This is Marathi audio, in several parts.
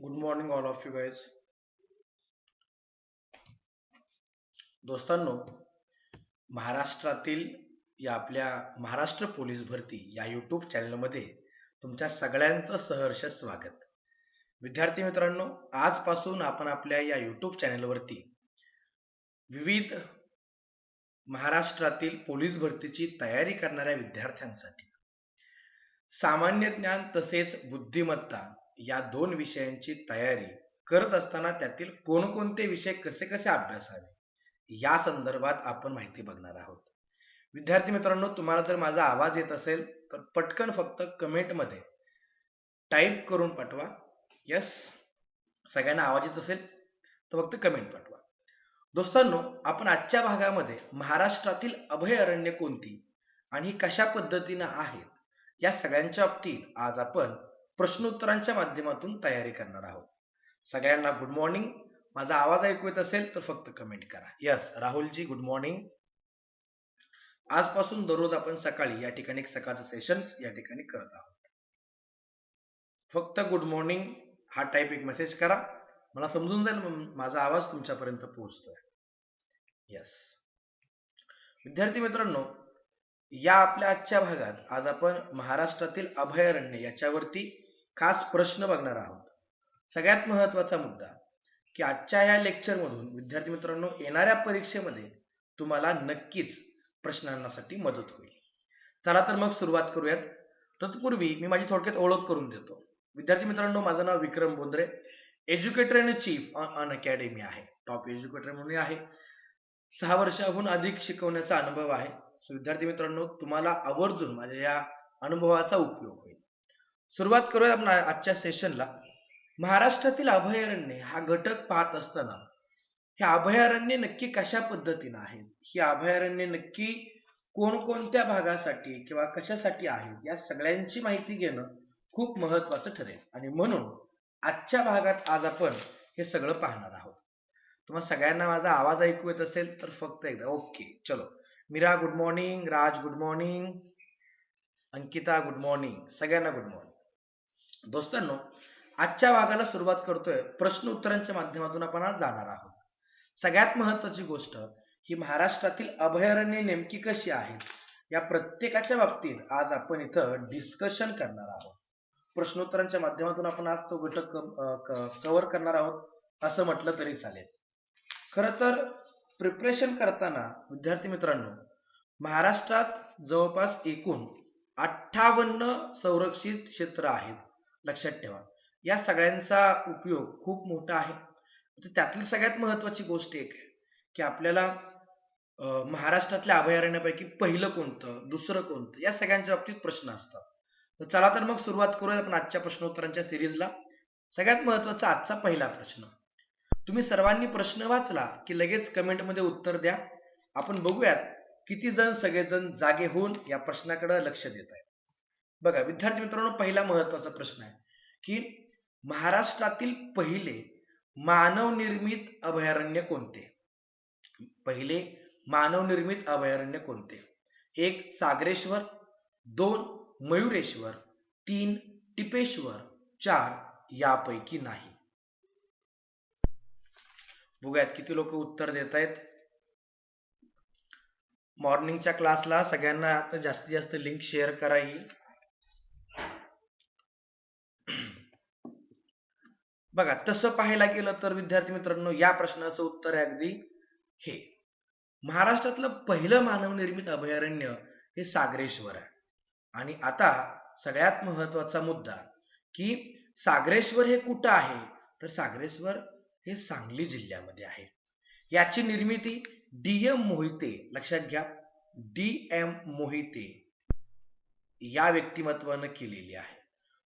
Good morning all of you guys दोस्तांनो महाराष्ट्रातील या आपल्या महाराष्ट्र पोलीस भरती या यूट्यूब चॅनलमध्ये तुमच्या सगळ्यांचं सहर्ष स्वागत. विद्यार्थी मित्रांनो आजपासून आपण आपल्या या यूट्यूब चॅनलवरती विविध महाराष्ट्रातील पोलीस भरतीची तयारी करणाऱ्या विद्यार्थ्यांसाठी सामान्य ज्ञान तसेच बुद्धिमत्ता या दोन विषयांची तयारी करत असताना त्यातील कोणकोणते विषय कसे कसे अभ्यासावे या संदर्भात आपण माहिती बघणार आहोत. विद्यार्थी मित्रांनो तुम्हाला जर माझा आवाज येत असेल तर पटकन फक्त कमेंटमध्ये टाईप करून पाठवा. यस? सगळ्यांना आवाज येत असेल तर फक्त कमेंट पाठवा. दोस्तांनो आपण आजच्या भागामध्ये महाराष्ट्रातील अभयारण्य कोणती आणि कशा पद्धतीनं आहेत या सगळ्यांच्या बाबतीत आज आपण प्रश्नोत्तरांच्या माध्यमातून तयारी करणार आहोत. सगळ्यांना गुड मॉर्निंग माझा आवाज ऐकू येत असेल तर फक्त कमेंट करा. यस राहुलजी गुड मॉर्निंग आजपासून दररोज आपण सकाळी या ठिकाणी सकाळचं सेशन्स या ठिकाणी करत आहोत. फक्त गुड मॉर्निंग हा टाईप एक मेसेज करा. मला समजून जाईल माझा आवाज तुमच्यापर्यंत पोहोचतोय. यस विद्यार्थी मित्रांनो या आपल्या आजच्या भागात आज आपण महाराष्ट्रातील अभयारण्य याच्यावरती खास प्रश्न बघणार आहोत. सगळ्यात महत्त्वाचा मुद्दा की आजच्या या लेक्चर मधून विद्यार्थी मित्रांनो येणाऱ्या परीक्षेमध्ये तुम्हाला नक्कीच प्रश्नांसाठी मदत होईल. चला तर मग सुरुवात करूयात. तत्पूर्वी मी माझी थोडक्यात ओळख करून देतो. विद्यार्थी मित्रांनो माझं नाव Vikram Bondre. Educator and chief Unacademy आहे. टॉप एज्युकेटर म्हणून आहे. सहा वर्षाहून अधिक शिकवण्याचा अनुभव आहे. विद्यार्थी मित्रांनो तुम्हाला आवर्जून माझ्या या अनुभवाचा उपयोग होईल. सुरुवात करूया आपण आजच्या सेशनला महाराष्ट्रातील अभयारण्य हा घटक पाहत असताना हे अभयारण्य नक्की कशा पद्धतीनं आहेत ही अभयारण्य नक्की कोणकोणत्या भागासाठी किंवा कशासाठी आहेत या सगळ्यांची माहिती घेणं खूप महत्वाचं ठरेल. आणि म्हणून आजच्या भागात आज आपण हे सगळं पाहणार आहोत. तुम्हाला सगळ्यांना माझा आवाज ऐकू येत असेल तर फक्त एकदा ओके चलो. Meera good morning Raj good morning Ankita good morning सगळ्यांना गुड मॉर्निंग दोस्तांनो आजच्या भागाला सुरुवात करतोय प्रश्न उत्तरांच्या माध्यमातून आपण आज जाणार आहोत. सगळ्यात महत्वाची गोष्ट ही महाराष्ट्रातील अभयारण्य नेमकी कशी आहेत या प्रत्येकाच्या बाबतीत आज आपण इथं डिस्कशन करणार आहोत. प्रश्नोत्तरांच्या माध्यमातून आपण आज तो घटक कव्हर करणार आहोत असं म्हटलं तरी चालेल. खर तर प्रिपरेशन करताना विद्यार्थी मित्रांनो महाराष्ट्रात जवळपास एकूण अठ्ठावन्न संरक्षित क्षेत्र आहेत. लक्षात ठेवा. या सगळ्यांचा उपयोग खूप मोठा आहे. तर त्यातली सगळ्यात महत्वाची गोष्ट एक आहे की आपल्याला महाराष्ट्रातल्या अभयारण्यापैकी पहिलं कोणतं दुसरं कोणतं या सगळ्यांच्या बाबतीत प्रश्न असतात. तर चला तर मग सुरुवात करूया आपण आजच्या प्रश्नोत्तरांच्या सिरीजला. सगळ्यात महत्त्वाचा आजचा पहिला प्रश्न. तुम्ही सर्वांनी प्रश्न वाचला की लगेच कमेंटमध्ये उत्तर द्या. आपण बघूयात किती जण सगळेजण जागे होऊन या प्रश्नाकडे लक्ष देत आहेत. बघा विद्यार्थी मित्रांनो पहिला महत्त्वाचा प्रश्न आहे की महाराष्ट्रातील पहिले मानवनिर्मित अभयारण्य कोणते? पहिले मानवनिर्मित अभयारण्य कोणते? एक सागरेश्वर दोन मयुरेश्वर तीन टिपेश्वर चार यापैकी नाही. बघूयात किती लोक उत्तर देत आहेत. मॉर्निंगच्या क्लासला सगळ्यांना जास्तीत जास्त लिंक शेअर करा ही. बघा तसं पाहायला गेलं तर विद्यार्थी मित्रांनो या प्रश्नाचं उत्तर आहे अगदी हे. महाराष्ट्रातलं पहिलं मानवनिर्मित अभयारण्य हे सागरेश्वर आहे. आणि आता सगळ्यात महत्त्वाचा मुद्दा की सागरेश्वर हे कुठं आहे? तर सागरेश्वर हे सांगली जिल्ह्यामध्ये आहे. याची निर्मिती डी एम मोहिते लक्षात घ्या डी एम मोहिते या व्यक्तिमत्वानं केलेली आहे.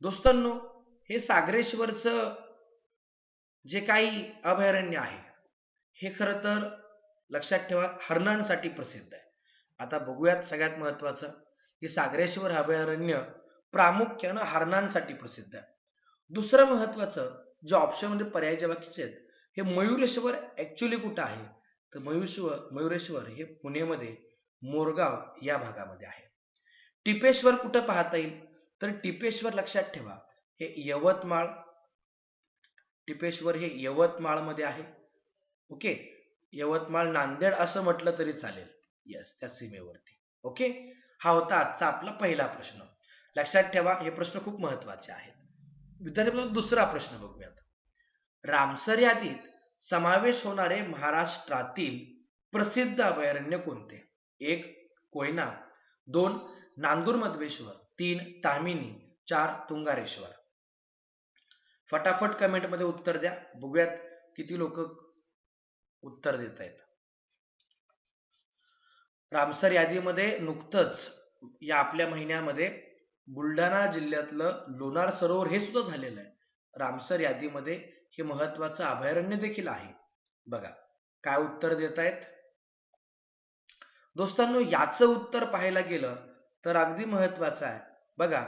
दोस्तांनो हे सागरेश्वरचं जे काही अभयारण्य आहे हे खरं तर लक्षात ठेवा हरणांसाठी प्रसिद्ध आहे. आता बघूयात सगळ्यात महत्वाचं की सागरेश्वर अभयारण्य प्रामुख्यानं हरणांसाठी प्रसिद्ध आहे. दुसरं महत्वाचं जे ऑप्शनमध्ये जे बाकीचे आहेत हे मयुरेश्वर ऍक्च्युली कुठं आहे? तर मयुरेश्वर मयुरेश्वर हे पुणेमध्ये मोरगाव या भागामध्ये आहे. टिपेश्वर कुठं पाहता येईल? तर टिपेश्वर लक्षात ठेवा हे यवतमाळ टिपेश्वर हे यवतमाळमध्ये आहे. ओके यवतमाळ नांदेड असं म्हटलं तरी चालेल. येस त्या सीमेवरती. ओके हा होता आजचा आपला पहिला प्रश्न. लक्षात ठेवा हे प्रश्न खूप महत्त्वाचे आहेत. विद्यार्थी दुसरा प्रश्न बघूयात. रामसर यादीत समावेश होणारे महाराष्ट्रातील प्रसिद्ध अभयारण्य कोणते? एक कोयना. दोन नांदूर मधवेश्वर. तीन तामिनी. चार तुंगारेश्वर. फटाफट कमेंटमध्ये उत्तर द्या. बघूयात किती लोक उत्तर देत आहेत. रामसर यादीमध्ये नुकतंच या आपल्या महिन्यामध्ये बुलढाणा जिल्ह्यातलं लोणार सरोवर हे सुद्धा झालेलं आहे. रामसर यादीमध्ये हे महत्वाचं अभयारण्य देखील आहे. बघा काय उत्तर देत आहेत? दोस्तांनो याचं उत्तर पाहायला गेलं तर अगदी महत्वाचं आहे. बघा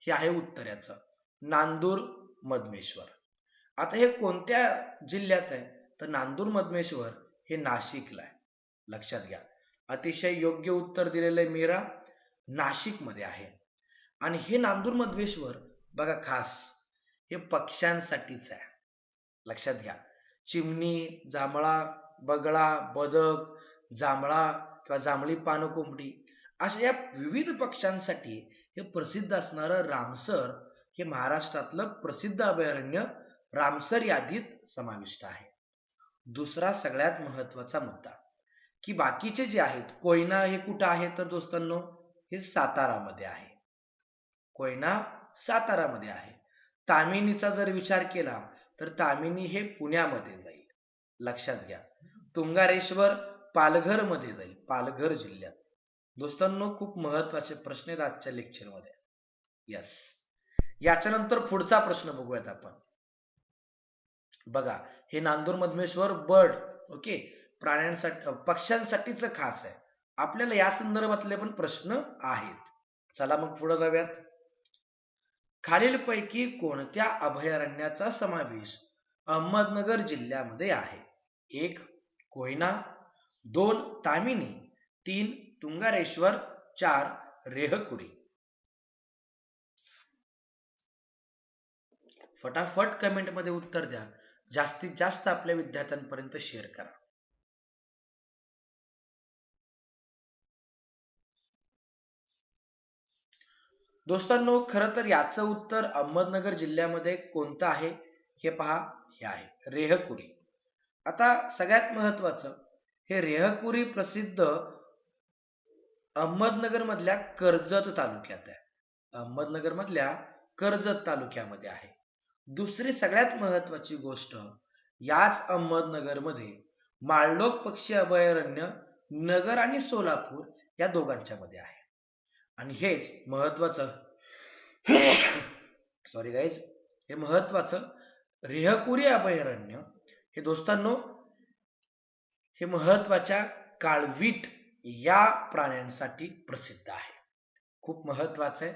हे आहे उत्तर याचं. नांदूर मधमेश्वर. आता हे कोणत्या जिल्ह्यात आहे? तर नांदूर मधमेश्वर हे नाशिकला आहे. लक्षात घ्या. अतिशय योग्य उत्तर दिलेलं मीरा. नाशिकमध्ये आहे. आणि हे नांदूर मधमेश्वर बघा खास. हे पक्ष्यांसाठीच आहे. लक्षात घ्या. चिमणी जांभळा बगळा बदक जांभळा किंवा जांभळी पानकोंबडी अशा या विविध पक्ष्यांसाठी हे प्रसिद्ध असणारं रामसर हे महाराष्ट्रातलं प्रसिद्ध अभयारण्य रामसर यादीत समाविष्ट आहे. दुसरा सगळ्यात महत्त्वाचा मुद्दा की बाकीचे जे आहेत कोयना हे कुठं आहे तर दोस्तांनो? हे सातारामध्ये आहे. कोयना सातारामध्ये आहे. तामिनीचा जर विचार केला तर तामिनी हे पुण्यामध्ये जाईल. लक्षात घ्या. तुंगारेश्वर पालघरमध्ये जाईल पालघर जिल्ह्यात. दोस्तांनो खूप महत्त्वाचे प्रश्न आहेत आजच्या लेक्चरमध्ये यस याच्यानंतर पुढचा प्रश्न बघूयात आपण. बघा हे नांदूर मधमेश्वर बर्ड ओके? प्राण्यांसाठी पक्ष्यांसाठीच खास आहे. आपल्याला या संदर्भातले पण प्रश्न आहेत. चला मग पुढे जाऊयात. खालीलपैकी कोणत्या अभयारण्याचा समावेश अहमदनगर जिल्ह्यामध्ये आहे? एक कोयना दोन तामिनी तीन तुंगारेश्वर चार रेहकुरी फटाफट कमेंटमध्ये उत्तर द्या. जास्तीत जास्त आपल्या विद्यार्थ्यांपर्यंत शेअर करा. दोस्तांनो खरं तर याचं उत्तर अहमदनगर जिल्ह्यामध्ये कोणतं आहे? हे पहा हे आहे. रेहकुरी. आता सगळ्यात महत्वाचं हे रेहकुरी प्रसिद्ध अहमदनगर मधल्या कर्जत तालुक्यात आहे. अहमदनगर मधल्या कर्जत तालुक्यामध्ये आहे. दुसरी सगळ्यात महत्वाची गोष्ट याच अहमदनगरमध्ये माळलोक पक्षी अभयारण्य नगर आणि सोलापूर या दोघांच्या मध्ये आहे. आणि हेच महत्वाचं सॉरी गाईज हे महत्वाचं रेहकुरी अभयारण्य. हे दोस्तांनो हे महत्त्वाच्या काळवीट या प्राण्यांसाठी प्रसिद्ध आहे. खूप महत्वाचं आहे.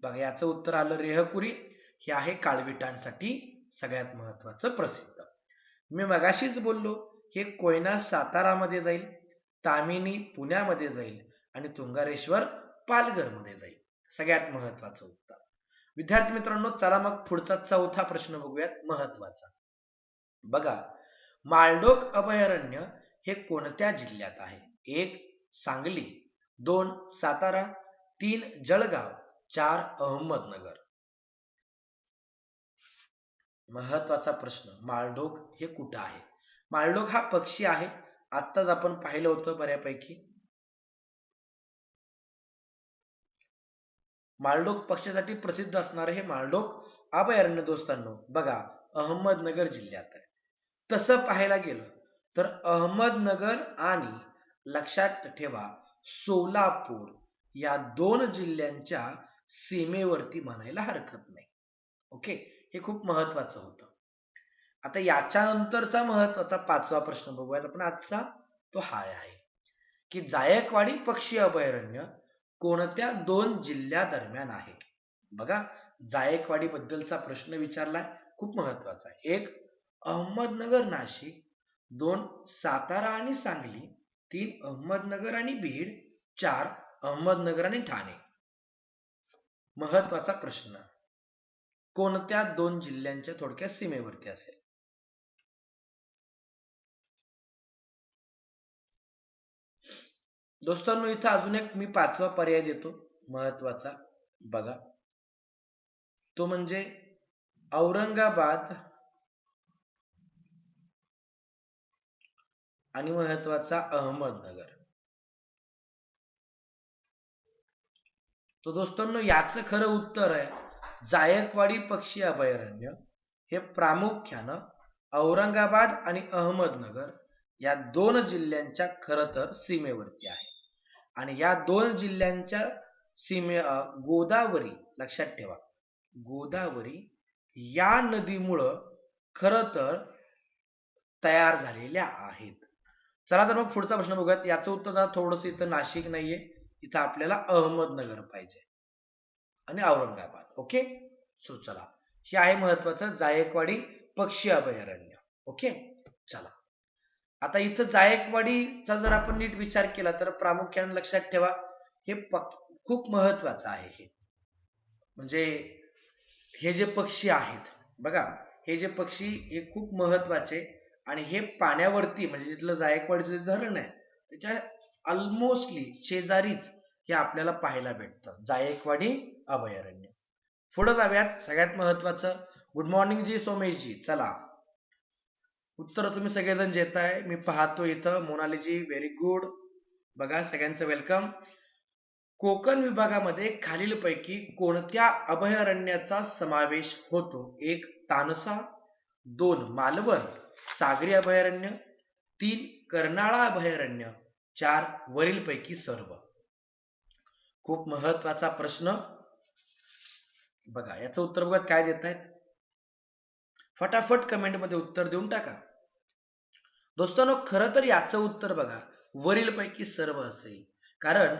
बघा याचं उत्तर आलं रेहकुरी. हे आहे काळविटांसाठी सगळ्यात महत्वाचं प्रसिद्ध. मी मगाशीच बोललो हे कोयना सातारामध्ये जाईल तामिनी पुण्यामध्ये जाईल आणि तुंगारेश्वर पालघरमध्ये जाईल. सगळ्यात महत्वाचं उत्तर. विद्यार्थी मित्रांनो चला मग पुढचा चौथा प्रश्न बघूयात महत्त्वाचा बघा माळडोक अभयारण्य हे कोणत्या जिल्ह्यात आहे? एक सांगली दोन सातारा तीन जळगाव चार अहमदनगर. महत्त्वाचा प्रश्न माळढोक हे कुठं आहे? माळढोक हा पक्षी आहे. आत्ताच आपण पाहिलं होतं बऱ्यापैकी. माळढोक पक्षासाठी प्रसिद्ध असणारे हे माळढोक अभयारण्य दोस्तांनो बघा अहमदनगर जिल्ह्यात आहे. तसं पाहायला गेलं तर अहमदनगर आणि लक्षात ठेवा सोलापूर या दोन जिल्ह्यांच्या सीमेवरती म्हणायला हरकत नाही. ओके? हे खूप महत्वाचं होतं. आता याच्यानंतरचा महत्त्वाचा पाचवा प्रश्न बघूयात आपण. आजचा तो हा आहे. की जायकवाडी पक्षी अभयारण्य कोणत्या दोन जिल्ह्या दरम्यान आहे? बघा जायकवाडी बद्दलचा प्रश्न विचारलाय. खूप महत्त्वाचा आहे. एक अहमदनगर नाशिक. दोन सातारा आणि सांगली. तीन अहमदनगर आणि बीड. चार अहमदनगर आणि ठाणे. महत्त्वाचा प्रश्न. कोणत्या दोन जिल्ह्यांच्या थोडक्या सीमेवरती असेल? दोस्तांनो इथं अजून एक मी पाचवा पर्याय देतो महत्त्वाचा बघा. तो म्हणजे औरंगाबाद आणि महत्त्वाचा अहमदनगर. तो दोस्तांनो याच खरं उत्तर आहे. जायकवाडी पक्षी अभयारण्य हे प्रामुख्यानं औरंगाबाद आणि अहमदनगर या दोन जिल्ह्यांच्या खर तर सीमेवरती आहे. आणि या दोन जिल्ह्यांच्या सीमे गोदावरी लक्षात ठेवा गोदावरी या नदीमुळं खर तर तयार झालेल्या आहेत. चला तर मग पुढचा प्रश्न बघूयात. याचं उत्तर थोडस इथं नाशिक नाहीये इथं आपल्याला अहमदनगर पाहिजे आणि औरंगाबाद. ओके? सो चला. हे आहे महत्वाचं जायकवाडी पक्षी अभयारण्य. ओके? चला. आता इथं जायकवाडीचा जर आपण नीट विचार केला तर प्रामुख्याने लक्षात ठेवा हे खूप महत्वाचं आहे हे. म्हणजे हे जे पक्षी आहेत बघा हे जे पक्षी हे खूप महत्त्वाचे आणि हे पाण्यावरती म्हणजे तिथलं जायकवाडीचं जे धरण आहे त्याच्या ऑलमोस्टली शेजारीच हे आपल्याला पाहायला भेटतं. जायकवाडी अभयारण्य. पुढे जाऊयात. सगळ्यात महत्वाचं. गुड मॉर्निंग जी सोमेशजी. चला. उत्तर तुम्ही सगळेजण आहे मी पाहतो इथं. मोनालीजी व्हेरी गुड बघा सगळ्यांचं वेलकम कोकण विभागामध्ये खालीलपैकी कोणत्या अभयारण्याचा समावेश होतो? एक तानसा. दोन मालवण. सागरी अभयारण्य. तीन कर्नाळा अभयारण्य. चार वरीलपैकी सर्व. खूप महत्त्वाचा प्रश्न. बघा याचं उत्तर बघा काय देत आहेत फटाफट कमेंटमध्ये उत्तर देऊन टाका. दोस्तांनो खरं तर याचं उत्तर बघा वरीलपैकी सर्व असेल. कारण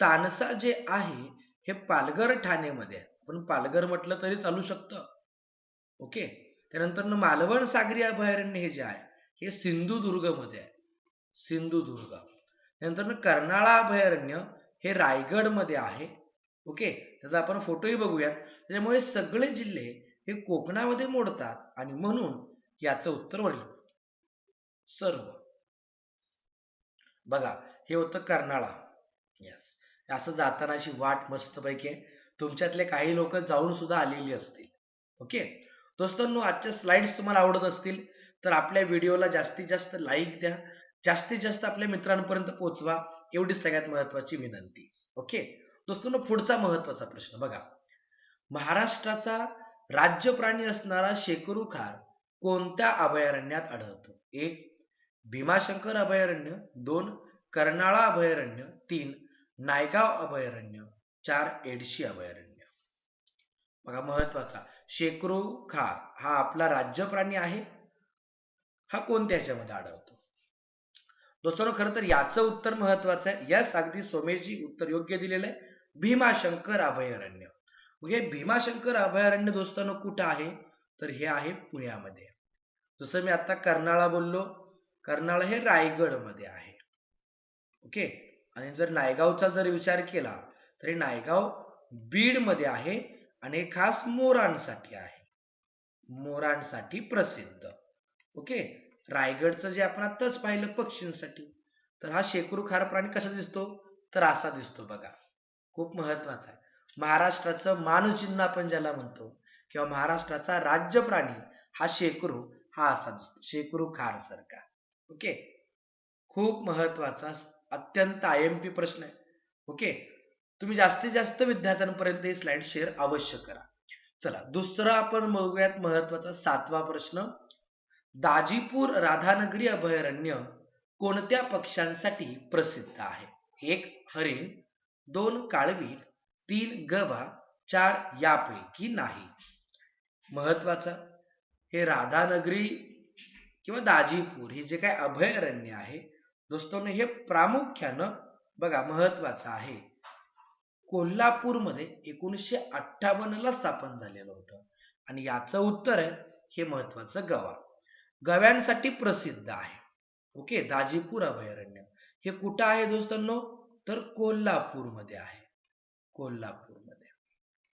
तानसा जे आहे हे पालघर ठाणेमध्ये पण पालघर म्हटलं तरी चालू शकतं. ओके? त्यानंतर मालवण सागरी अभयारण्य हे जे आहे हे सिंधुदुर्गमध्ये आहे. सिंधुदुर्ग. त्यानंतर कर्नाळा अभयारण्य हे रायगडमध्ये आहे. ओके? त्याचा आपण फोटोही बघूयात. त्याच्यामुळे सगळे जिल्हे हे कोकणामध्ये मोडतात आणि म्हणून याचं उत्तर वडील. सर्व. बघा हे होतं कर्नाळा. यस असं जाताना अशी वाट मस्तपैकी आहे. तुमच्यातले काही लोक जाऊन सुद्धा आलेली असतील. ओके? दोस्तांनो आजच्या स्लाइड्स तुम्हाला आवडत असतील तर आपल्या व्हिडिओला जास्तीत जास्त लाईक द्या. जास्तीत जास्त आपल्या मित्रांपर्यंत पोहोचवा एवढी सगळ्यात महत्वाची विनंती. ओके? दोस्तांनो पुढचा महत्त्वाचा प्रश्न. बघा महाराष्ट्राचा राज्य प्राणी असणारा शेकरू खार कोणत्या अभयारण्यात आढळतो? एक भीमाशंकर अभयारण्य. दोन कर्नाळा अभयारण्य. तीन नायगाव अभयारण्य. चार एडशी अभयारण्य. बघा महत्त्वाचा. शेकरू खार हा आपला राज्य प्राणी आहे? हा कोणत्या ह्याच्यामध्ये आढळतो? दोस्तांनो खरं तर याचं उत्तर महत्वाचं आहे. यस अगदी सोमेजी उत्तर योग्य दिलेलं आहे. भीमाशंकर अभयारण्य. हे भीमाशंकर अभयारण्य दोस्तांनो कुठं आहे? तर हे आहे पुण्यामध्ये. जसं मी आता कर्नाळा बोललो कर्नाळा हे रायगडमध्ये आहे. ओके आणि जर नायगावचा जर विचार केला तर नायगाव बीडमध्ये आहे आणि खास मोरांसाठी आहे. मोरांसाठी प्रसिद्ध. ओके रायगडचं जे आपण आताच पाहिलं पक्षींसाठी तर हा शेकरू खार प्राणी कसा दिसतो? तर असा दिसतो बघा. खूप महत्त्वाचा आहे. महाराष्ट्राचं मानचिन्ह आपण ज्याला म्हणतो किंवा महाराष्ट्राचा राज्य प्राणी हा शेकरू हा असा दिसतो. शेकरू खार सारखा. ओके? खूप महत्त्वाचा अत्यंत आय एम पी प्रश्न आहे. ओके? तुम्ही जास्तीत जास्त विद्यार्थ्यांपर्यंत ही स्लाइड शेअर अवश्य करा. चला दुसरा आपण बघूयात महत्त्वाचा सातवा प्रश्न. दाजीपूर राधानगरी अभयारण्य कोणत्या पक्ष्यांसाठी प्रसिद्ध आहे? एक हरिण दोन काळवीर तीन गवा चार यापैकी नाही? महत्त्वाचा हे राधानगरी किंवा दाजीपूर हे जे काय अभयारण्य आहे दोस्तों हे प्रामुख्यानं बघा महत्वाचं आहे. कोल्हापूरमध्ये एकोणीसशे अठ्ठावन्न ला स्थापन झालेलं होतं. आणि याचं उत्तर आहे हे महत्वाचं गवा. गव्यांसाठी प्रसिद्ध आहे. ओके दाजीपूर अभयारण्य. हे कुठं आहे दोस्तांनो? तर कोल्हापूरमध्ये आहे. कोल्हापूरमध्ये.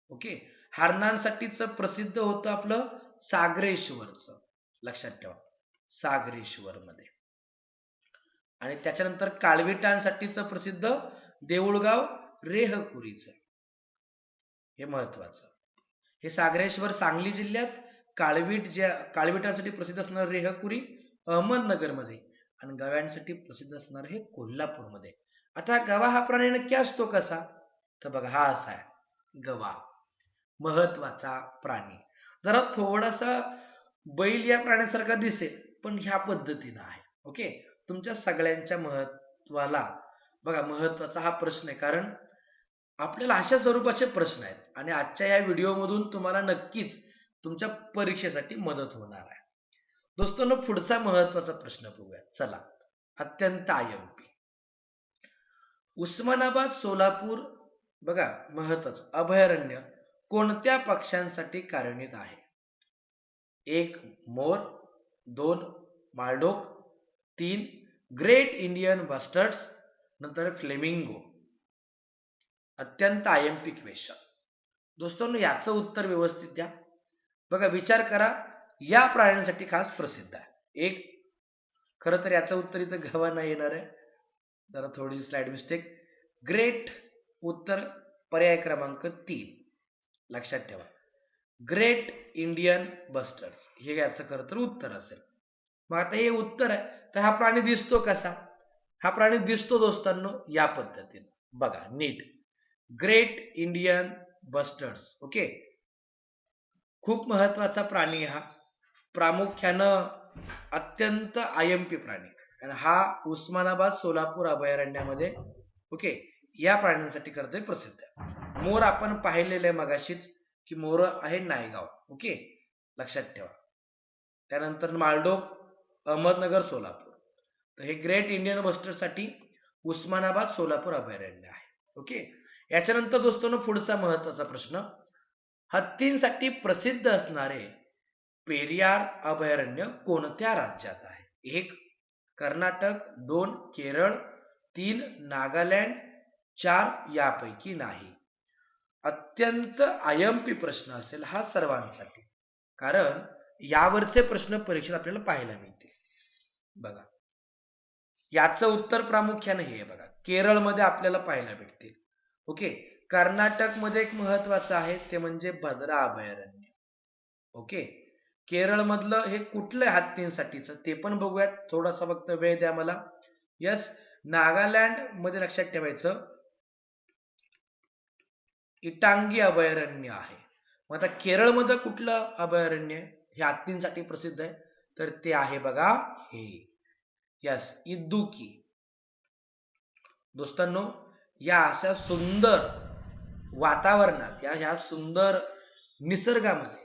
ओके? हरणांसाठीच प्रसिद्ध होतं आपलं सागरेश्वरच. लक्षात ठेवा. सागरेश्वर मध्ये आणि त्याच्यानंतर काळविटांसाठीच प्रसिद्ध देऊळगाव रेहकुरीचं. हे महत्वाचं. हे सागरेश्वर सांगली जिल्ह्यात काळवीट ज्या काळविटांसाठी प्रसिद्ध असणार रेहकुरी अहमदनगरमध्ये आणि गव्यांसाठी प्रसिद्ध असणार हे कोल्हापूरमध्ये. आता गवा हा प्राणी नक्की असतो कसा? तर बघा हा असा आहे. गवा महत्त्वाचा प्राणी. जरा थोडासा बैल या प्राण्यासारखा दिसेल पण ह्या पद्धतीनं आहे. ओके? तुमच्या सगळ्यांच्या महत्वाला. बघा महत्त्वाचा हा प्रश्न आहे. कारण आपल्याला अशा स्वरूपाचे प्रश्न आहेत. आणि आजच्या या व्हिडिओमधून तुम्हाला नक्कीच तुमच्या परीक्षेसाठी मदत होणार आहे. दोस्तांनो पुढचा महत्त्वाचा प्रश्न बघूया चला. अत्यंत आयम उस्मानाबाद सोलापूर बघा महत्वाचं अभयारण्य कोणत्या पक्ष्यांसाठी कार्यान्वित आहे? एक मोर दोन मालडोक तीन ग्रेट इंडियन बस्टर्ड्स नंतर फ्लेमिंगो. अत्यंत आयम्पी क्वेश्चन दोस्तांनो याचं उत्तर व्यवस्थित द्या. बघा विचार करा या प्राण्यांसाठी खास प्रसिद्ध आहे. एक खरं तर याचं उत्तर इथं गव्हाना नाही येणार आहे. जरा थोडी स्लाइड मिस्टेक ग्रेट उत्तर पर्याय क्रमांक तीन. लक्षात ठेवा. ग्रेट इंडियन बस्टर्स हे याचं खरं तर उत्तर असेल. मग आता हे उत्तर आहे. तर हा प्राणी दिसतो कसा? हा प्राणी दिसतो दोस्तांनो या पद्धतीने. बघा नीट. ग्रेट इंडियन बस्टर्स ओके खूप महत्त्वाचा प्राणी हा. प्रामुख्यानं अत्यंत आयम्पी प्राणी. कारण हा उस्मानाबाद सोलापूर अभयारण्यामध्ये ओके या प्राण्यांसाठी करते प्रसिद्ध. आहे मोर आपण पाहिलेले मगाशीच की मोर आहे नायगाव ओके लक्षात ठेवा. त्यानंतर मालडोक अहमदनगर सोलापूर. तर हे ग्रेट इंडियन बस्टरसाठी उस्मानाबाद सोलापूर अभयारण्य आहे ओके याच्यानंतर दोस्तांनो पुढचा महत्त्वाचा प्रश्न. हत्तींसाठी प्रसिद्ध असणारे पेरियार अभयारण्य कोणत्या राज्यात आहे? एक कर्नाटक दोन केरळ तीन नागालँड चार यापैकी नाही. अत्यंत आयंपी प्रश्न असेल हा सर्वांसाठी. कारण यावरचे प्रश्न परीक्षेत आपल्याला पाहायला मिळते बघा. याचं उत्तर प्रामुख्याने हे बघा. केरळमध्ये आपल्याला पाहायला भेटतील. ओके? कर्नाटकमध्ये एक महत्वाचं आहे ते म्हणजे भद्रा अभयारण्य. ओके? केरळ मधलं हे कुठलं हत्तींसाठीचं? ते पण बघूयात. थोडासा फक्त वेळ द्या मला. यस नागालँडमध्ये लक्षात ठेवायचं. इटांगी अभयारण्य आहे. मग आता केरळमध्ये कुठलं अभयारण्य? हे हत्तींसाठी प्रसिद्ध आहे. तर ते आहे बघा हे. यस इदुकी. दोस्तांनो या अशा सुंदर वातावरणात या ह्या सुंदर निसर्गामध्ये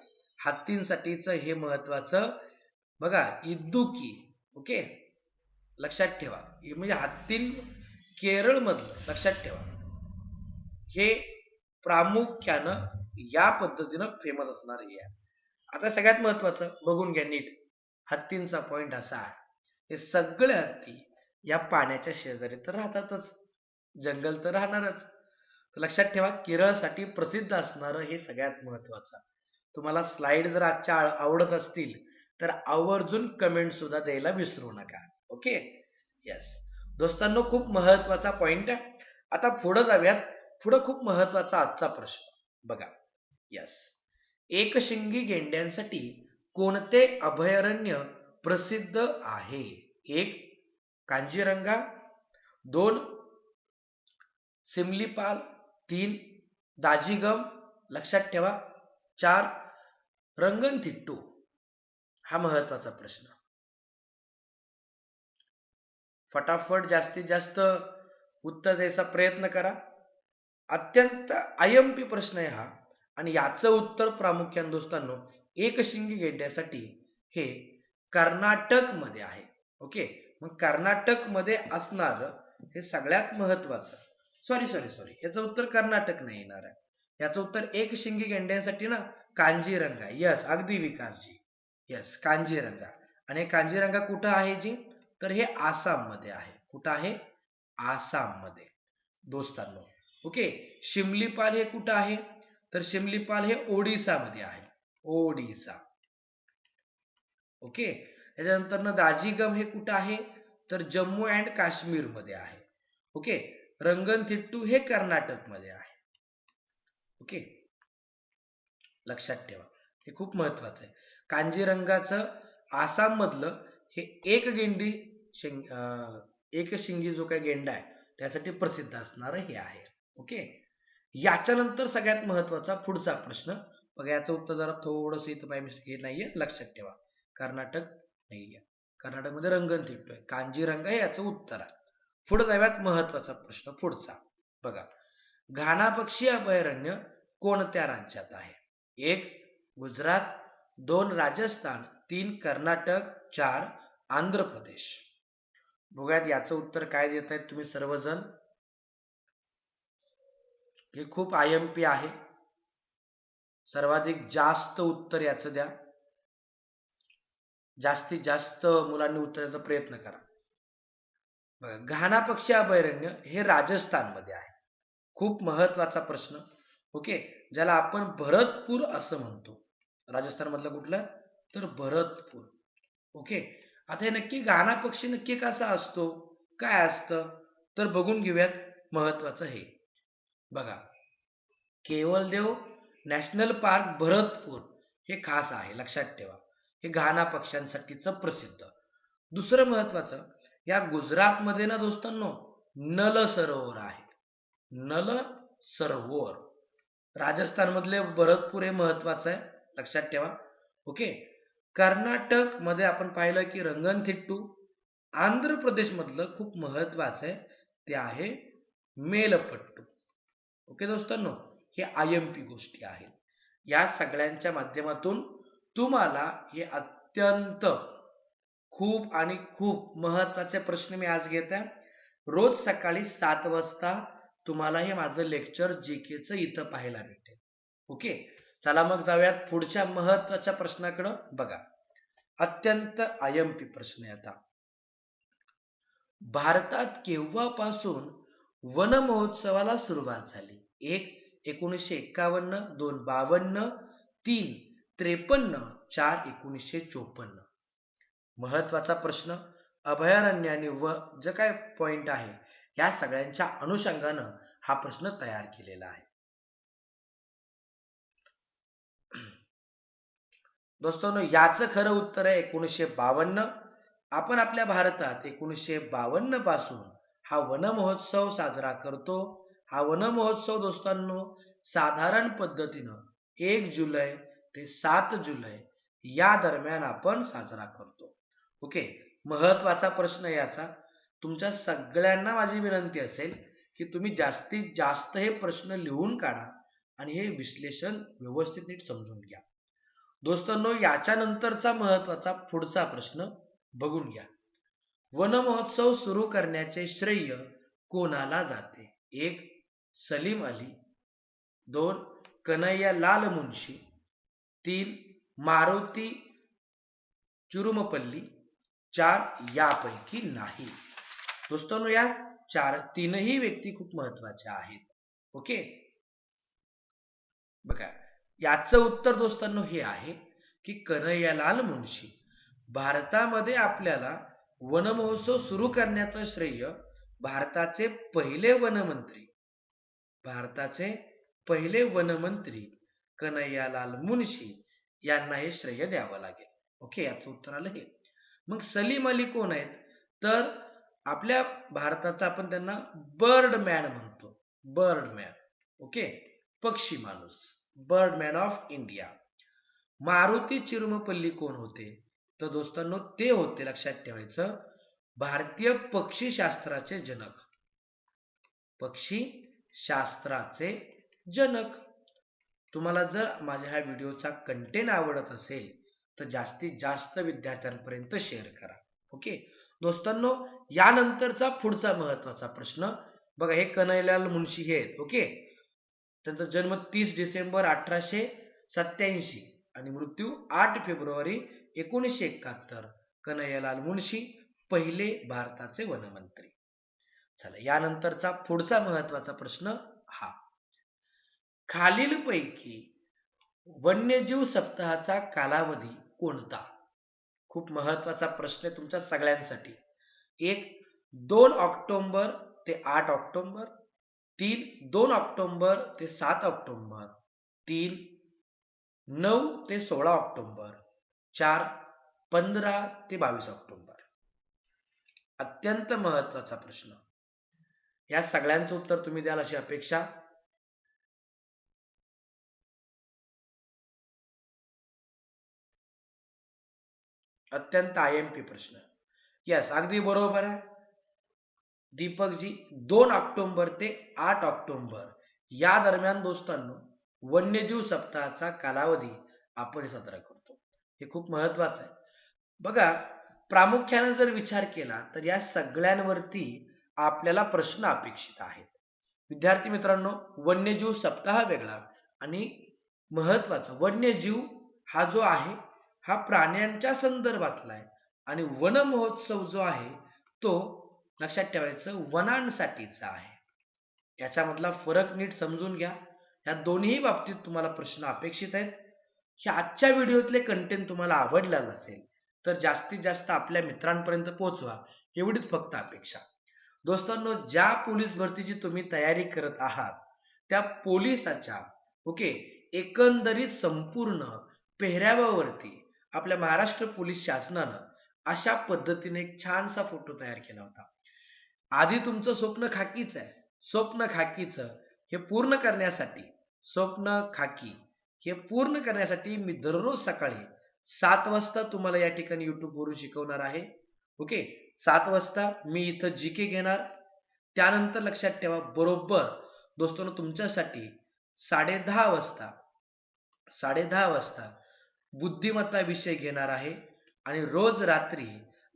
हत्तींसाठीचं हे महत्वाचं. बघा इदुकी ओके? लक्षात ठेवा. म्हणजे हत्तीं केरळ मधलं लक्षात ठेवा. हे प्रामुख्यानं या पद्धतीनं फेमस असणार आहे. आता सगळ्यात महत्वाचं बघून घ्या नीट. हत्तींचा पॉइंट असा आहे. हे सगळे हत्ती या पाण्याच्या शेजारी तर राहतातच. जंगल तर राहणारच. लक्षात ठेवा केरळसाठी प्रसिद्ध असणारं हे सगळ्यात महत्वाचं. तुम्हाला स्लाइड जर आजच्या आवडत असतील तर आवर्जून कमेंट सुद्धा द्यायला विसरू नका. ओके येस दोस्तांनो खूप महत्त्वाचा पॉइंट आहे. आता पुढे जाऊयात. पुढं खूप महत्त्वाचा आजचा प्रश्न. बघा. यस एकशिंगी गेंड्यांसाठी कोणते अभयारण्य प्रसिद्ध आहे? एक कांजीरंगा. दोन सिमलीपाल. तीन दाजीगम. लक्षात ठेवा. चार रंगनथिट्टू हा महत्त्वाचा प्रश्न. फटाफट जास्तीत जास्त उत्तर द्यायचा प्रयत्न करा. अत्यंत आयम्पी प्रश्न आहे हा आणि याचं उत्तर प्रामुख्याने दोस्तांनो एकशिंगी घेण्यासाठी हे कर्नाटकमध्ये आहे. ओके? मग कर्नाटकमध्ये असणार हे सगळ्यात महत्वाचं. सॉरी सॉरी सॉरी याचं उत्तर कर्नाटक नाही येणार आहे. याचं उत्तर एक शिंगी गेंड्यांसाठी ना कांजीरंगा. यस अगदी विकासजी. यस कांजीरंगा. आणि कांजीरंगा कुठं आहे जी? तर हे आसाममध्ये आहे. कुठं आहे? आसाममध्ये दोस्तांनो ओके? शिमलीपाल हे कुठं आहे? तर शिमलीपाल हे ओडिसामध्ये आहे. ओडिसा. ओके? त्याच्यानंतर ना दाजीगम हे कुठं आहे? तर जम्मू अँड काश्मीरमध्ये आहे. ओके? रंगनथिट्टू हे कर्नाटकमध्ये आहे. ओके? लक्षात ठेवा. हे खूप महत्वाचं आहे. कांजीरंगाचं आसाम मधलं हे एक गेंडी शिंग एक शिंगी जो काही गेंडा आहे त्यासाठी प्रसिद्ध असणार हे आहे. ओके? याच्यानंतर सगळ्यात महत्त्वाचा पुढचा प्रश्न. बघा याचं उत्तर जरा थोडस इथं पाहिजे नाहीये. लक्षात ठेवा. कर्नाटक नाहीये. कर्नाटकमध्ये रंगनथिट्टू आहे कांजीरंगा हे याचं उत्तर आहे. पुढे जाव्यात महत्त्वाचा प्रश्न पुढचा. बघा. घाना पक्षी अभयारण्य कोणत्या राज्यात आहे? एक गुजरात दोन राजस्थान तीन कर्नाटक चार आंध्र प्रदेश. बघूयात याचं उत्तर काय देत आहेत तुम्ही सर्वजण. हे खूप आय एम पी आहे. सर्वाधिक जास्त उत्तर याचं द्या. जास्तीत जास्त मुलांनी उत्तर द्यायचा प्रयत्न करा. बघा घाना पक्षी अभयारण्य हे राजस्थानमध्ये आहे. खूप महत्त्वाचा प्रश्न. ओके? ज्याला आपण भरतपूर असं म्हणतो. राजस्थान मधलं कुठलं? तर भरतपूर. ओके? आता हे नक्की घाना पक्षी नक्की कसा असतो? काय असतं? तर बघून घेऊयात महत्वाचं हे. बघा. Keoladeo national park Bharatpur. हे खास आहे लक्षात ठेवा. हे घाना पक्ष्यांसाठीचं प्रसिद्ध. दुसरं महत्वाचं या गुजरातमध्ये ना दोस्तांनो नल सरोवर आहे. नल सरोवर. राजस्थान मधले भरतपूर हे महत्वाचं आहे. लक्षात ठेवा. ओके? कर्नाटकमध्ये आपण पाहिलं की रंगनथिट्टू आंध्र प्रदेश मधलं खूप महत्वाचं आहे. ते आहे मेलपट्टू. ओके दोस्तांनो? हे आय एम पी गोष्टी आहेत. या सगळ्यांच्या माध्यमातून तुम्हाला हे अत्यंत खूप आणि खूप महत्त्वाचे प्रश्न मी आज घेत आहे रोज सकाळी सात वाजता तुम्हाला हे माझं लेक्चर जी केचं इथं पाहायला भेटेल. ओके चला मग जाऊयात पुढच्या महत्त्वाच्या प्रश्नाकडं. बघा. अत्यंत आयमपी प्रश्न आहे आता. भारतात केव्हापासून वन महोत्सवाला सुरुवात झाली? एक एकोणीसशे एक्कावन्न दोन बावन्न तीन त्रेपन्न चार एकोणीसशे चोपन्न. महत्त्वाचा प्रश्न. अभयारण्याने व जे काय पॉइंट आहे या सगळ्यांच्या अनुषंगानं हा प्रश्न तयार केलेला आहे. दोस्तों याचं खरं उत्तर आहे एकोणीसशे बावन्न. आपण आपल्या भारतात एकोणीसशे बावन्नपासून हा वन महोत्सव साजरा करतो. हा वन महोत्सव दोस्तांनो साधारण पद्धतीनं एक जुलै ते सात जुलै या दरम्यान आपण साजरा करतो. ओके? महत्त्वाचा प्रश्न याचा. तुमच्या सगळ्यांना माझी विनंती असेल की तुम्ही जास्तीत जास्त हे प्रश्न लिहून काढा आणि हे विश्लेषण व्यवस्थित नीट समजून घ्या. दोस्तांनो याच्या नंतरचा महत्त्वाचा पुढचा प्रश्न बघून घ्या. वन महोत्सव सुरू करण्याचे श्रेय कोणाला जाते? एक सलीम अली. दोन कन्हैया लाल मुंशी. तीन मारुती चुरुमपल्ली. चार यापैकी नाही. दोस्तांनो या चार तीनही व्यक्ती खूप महत्त्वाच्या आहेत. ओके? बघा याचं उत्तर दोस्तांनो हे आहे की कन्हैयालाल मुंशी भारतामध्ये आपल्याला वन महोत्सव सुरू करण्याचं श्रेय भारताचे पहिले वनमंत्री भारताचे पहिले वनमंत्री कन्हैयालाल मुंशी यांना हे श्रेय द्यावं लागेल. ओके याचं उत्तर आलं हे. मग सलीम अली कोण आहेत? तर आपल्या भारताचा आपण त्यांना बर्ड मॅन म्हणतो. Bird man. ओके? पक्षी माणूस. Bird man of India. Maruti Chitampalli कोण होते? तर दोस्तांनो ते होते लक्षात ठेवायचं भारतीय पक्षीशास्त्राचे जनक. पक्षी शास्त्राचे जनक. तुम्हाला जर माझ्या ह्या व्हिडिओचा कंटेंट आवडत असेल तर जास्तीत जास्त विद्यार्थ्यांपर्यंत शेअर करा. ओके? दोस्तांनो यानंतरचा पुढचा महत्त्वाचा प्रश्न. बघा हे कन्हैलाल मुंशी हे आहेत ओके? त्यांचा जन्म तीस डिसेंबर अठराशे सत्याऐंशी आणि मृत्यू आठ फेब्रुवारी एकोणीसशे एकाहत्तर. कन्हैयालाल मुंशी पहिले भारताचे वनमंत्री. चला यानंतरचा पुढचा महत्त्वाचा प्रश्न हा. खालीलपैकी वन्यजीव सप्ताहाचा कालावधी कोणता? खूप महत्त्वाचा प्रश्न आहे तुमच्या सगळ्यांसाठी. एक दोन ऑक्टोबर ते आठ ऑक्टोबर तीन दोन ऑक्टोबर ते सात ऑक्टोबर तीन नऊ ते सोळा ऑक्टोबर चार पंधरा ते बावीस ऑक्टोबर. अत्यंत महत्त्वाचा प्रश्न. या सगळ्यांचं उत्तर तुम्ही द्याल अशी अपेक्षा. अत्यंत आय एम पी प्रश्न. यस अगदी बरोबर आहे. दीपकजी दोन ऑक्टोबर ते आठ ऑक्टोबर या दरम्यान दोस्तांनो वन्यजीव सप्ताहाचा कालावधी आपण साजरा करतो. हे खूप महत्वाचं आहे. बघा प्रामुख्याने जर विचार केला तर या सगळ्यांवरती आपल्याला प्रश्न अपेक्षित आहेत. विद्यार्थी मित्रांनो वन्यजीव सप्ताह वेगळा आणि महत्त्वाचा वन्यजीव हा जो आहे हा प्राण्यांच्या संदर्भातला आहे. आणि वन महोत्सव जो आहे तो लक्षात ठेवायचं वनांसाठीचा आहे. याच्यामधला फरक नीट समजून घ्या. या दोन्ही बाबतीत तुम्हाला प्रश्न अपेक्षित आहेत. ह्या आजच्या व्हिडिओतले कंटेंट तुम्हाला आवडला नसेल तर जास्तीत जास्त आपल्या मित्रांपर्यंत पोहोचवा. एवढीच फक्त अपेक्षा. दोस्तांनो ज्या पोलीस भरतीची तुम्ही तयारी करत आहात त्या पोलिसाच्या ओके एकंदरीत संपूर्ण पेहराव्यावरती आपल्या महाराष्ट्र पोलीस शासनानं अशा पद्धतीने एक छानसा फोटो तयार केला होता. आधी तुमचं स्वप्न खाकीच आहे. स्वप्न खाकीचं हे पूर्ण करण्यासाठी स्वप्न खाकी हे पूर्ण करण्यासाठी मी दररोज सकाळी सात वाजता तुम्हाला या ठिकाणी युट्यूबवरून शिकवणार आहे. ओके? सात वाजता मी इथं जी के घेणार. त्यानंतर लक्षात ठेवा बरोबर. दोस्तों तुमच्यासाठी साडे दहा वाजता साडे दहा वाजता बुद्धिमत्ता विषय घेणार आहे. आणि रोज रात्री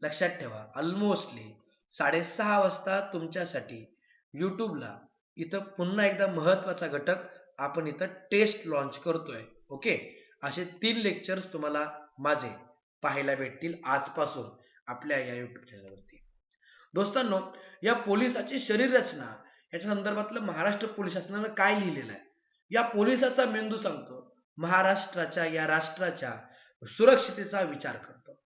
लक्षात ठेवा ऑलमोस्टली साडेसहा वाजता तुमच्यासाठी युट्यूबला इथं पुन्हा एकदा महत्त्वाचा घटक आपण इथं टेस्ट लॉन्च करतोय. ओके? असे तीन लेक्चर्स तुम्हाला माझे पाहायला भेटतील आजपासून आपल्या या युट्यूब चॅनलवरती दोस्तांनो या पोलिसाची शरीर रचना याच्या संदर्भातलं महाराष्ट्र पोलीस शासनानं काय लिहिलेलं आहे? या पोलिसाचा मेंदू सांगतो. महाराष्ट्राच्या या राष्ट्राच्या सुरक्षितेचा विचार करतो.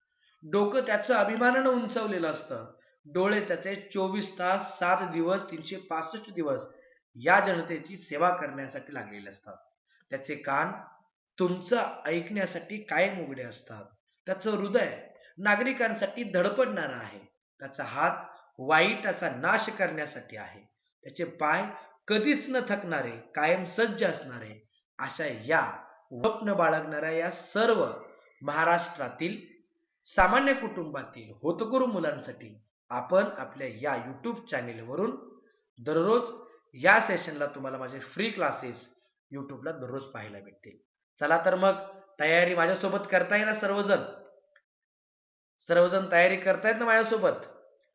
डोकं त्याचं अभिमानानं उंचवलेलं असतं. डोळे त्याचे चोवीस तास सात दिवस तीनशे पासष्ट दिवस या जनतेची सेवा करण्यासाठी लागलेले असतात. त्याचे कान तुमचं ऐकण्यासाठी कायम उघडे असतात. त्याचं हृदय नागरिकांसाठी धडपडणार आहे. त्याचा हात वाईटाचा नाश करण्यासाठी आहे. त्याचे पाय कधीच न थकणारे कायम सज्ज असणारे अशा या स्वप्न बाळगणाऱ्या या सर्व महाराष्ट्रातील सामान्य कुटुंबातील होतकरू मुलांसाठी आपण आपल्या या यूट्यूब चॅनेलवरून दररोज या सेशनला तुम्हाला माझे फ्री क्लासेस युट्यूबला दररोज पाहायला भेटतील. चला तर मग तयारी माझ्यासोबत करताय ना सर्वजण? सर्वजण तयारी करतायत ना माझ्यासोबत?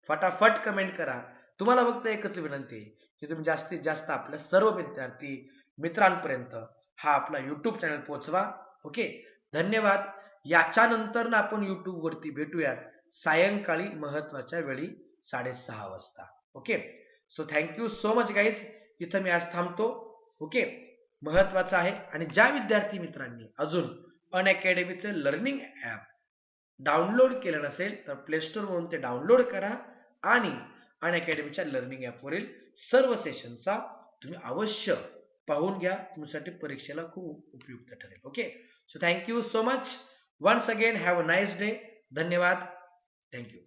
फटाफट कमेंट करा. तुम्हाला फक्त एकच विनंती आहे की तुम्ही जास्तीत जास्त आपल्या सर्व विद्यार्थी मित्रांपर्यंत हा आपला युट्यूब चॅनल पोहोचवा. ओके धन्यवाद. याच्या नंतर ना आपण युट्यूब वरती भेटूयात. सायंकाळी महत्त्वाच्या वेळी साडेसहा वाजता. Okay so thank you so much guys इथं मी आज थांबतो. ओके महत्वाचं आहे. आणि ज्या विद्यार्थी मित्रांनी अजून अन अकॅडमीचं लर्निंग ॲप डाउनलोड केलं नसेल तर प्ले स्टोरवरून ते डाउनलोड करा आणि अन अकॅडमीच्या लर्निंग ॲपवरील सर्व सेशनचा तुम्ही अवश्य पाहून घ्या. तुमच्यासाठी परीक्षेला खूप उपयुक्त ठरेल. Okay so thank you so much once again have a nice day धन्यवाद. Thank you